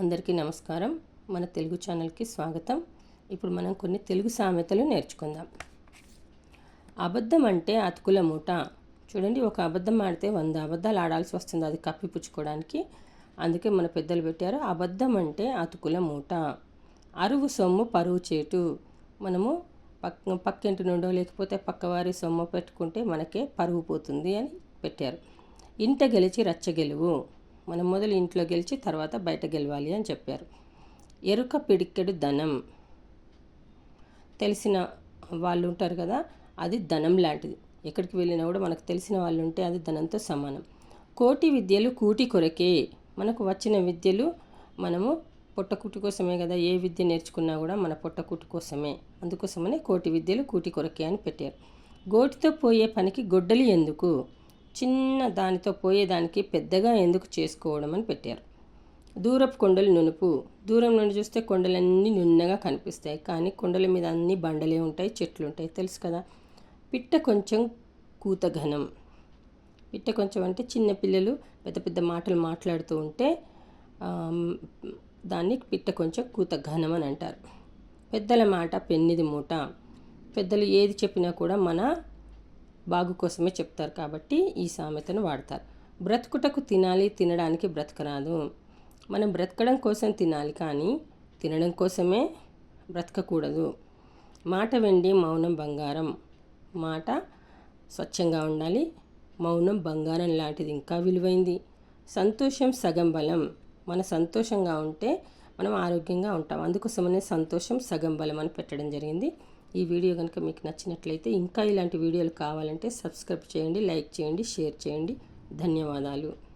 అందరికీ నమస్కారం. మన తెలుగు ఛానల్కి స్వాగతం. ఇప్పుడు మనం కొన్ని తెలుగు సామెతలు నేర్చుకుందాం. అబద్ధం అంటే అతుకుల మూట. చూడండి ఒక అబద్ధం ఆడితే వంద అబద్ధాలు ఆడాల్సి వస్తుంది అది కప్పిపుచ్చుకోవడానికి. అందుకే మన పెద్దలు పెట్టారు అబద్ధం అంటే అతుకుల మూట. అరువు సొమ్ము పరువు చేటు. మనము పక్క పక్కింటి నుండో లేకపోతే పక్కవారి సొమ్ము పెట్టుకుంటే మనకే పరువు పోతుంది అని పెట్టారు. ఇంట గెలిచి రచ్చ గెలువు. మనం మొదలు ఇంట్లో గెలిచి తర్వాత బయట గెలవాలి అని చెప్పారు. ఎరుక పిడికెడు ధనం. తెలిసిన వాళ్ళు ఉంటారు కదా అది ధనం లాంటిది. ఎక్కడికి వెళ్ళినా కూడా మనకు తెలిసిన వాళ్ళు ఉంటే అది ధనంతో సమానం. కోటి విద్యలు కూటి కొరకే. మనకు వచ్చిన విద్యలు మనము పొట్టకుటి కోసమే కదా ఏ విద్య నేర్చుకున్నా కూడా మన పొట్టకుటి కోసమే. అందుకోసమనే కోటి విద్యలు కూటి కొరకే అని పెట్టారు. గోటితో పోయే పనికి గొడ్డలి ఎందుకు? చిన్న దానితో పోయేదానికి పెద్దగా ఎందుకు చేసుకోవడం అని పెట్టారు. దూరపు కొండలు నునుపు. దూరం నుండి చూస్తే కొండలన్నీ నున్నగా కనిపిస్తాయి. కానీ కొండల మీద అన్ని బండలే ఉంటాయి చెట్లు ఉంటాయి. తెలుసు కదా? పిట్ట కొంచెం కూత ఘనం పిట్ట కొంచెం అంటే చిన్న పిల్లలు పెద్ద పెద్ద మాటలు మాట్లాడుతూ ఉంటే దాన్ని పిట్ట కొంచెం కూత ఘనం అని అంటారు. పెద్దల మాట పెన్నిది మూట. పెద్దలు ఏది చెప్పినా కూడా మన బాగు కోసమే చెప్తారు కాబట్టి ఈ సామెతను వాడతారు. బ్రతుకుటకు తినాలి తినడానికి బ్రతకరాదు. మనం బ్రతకడం కోసం తినాలి కానీ తినడం కోసమే బ్రతకకూడదు. మాట వెండి మౌనం బంగారం. మాట స్వచ్ఛంగా ఉండాలి మౌనం బంగారం లాంటిది ఇంకా విలువైంది. సంతోషం సగం బలం. మన సంతోషంగా ఉంటే మనం ఆరోగ్యంగా ఉంటాం. అందుకోసమనే సంతోషం సగం బలం అని పెట్టడం జరిగింది. ఈ వీడియో కనుక మీకు నచ్చినట్లయితే ఇంకా ఇలాంటి వీడియోలు కావాలంటే సబ్స్క్రైబ్ చేయండి లైక్ చేయండి షేర్ చేయండి. ధన్యవాదాలు.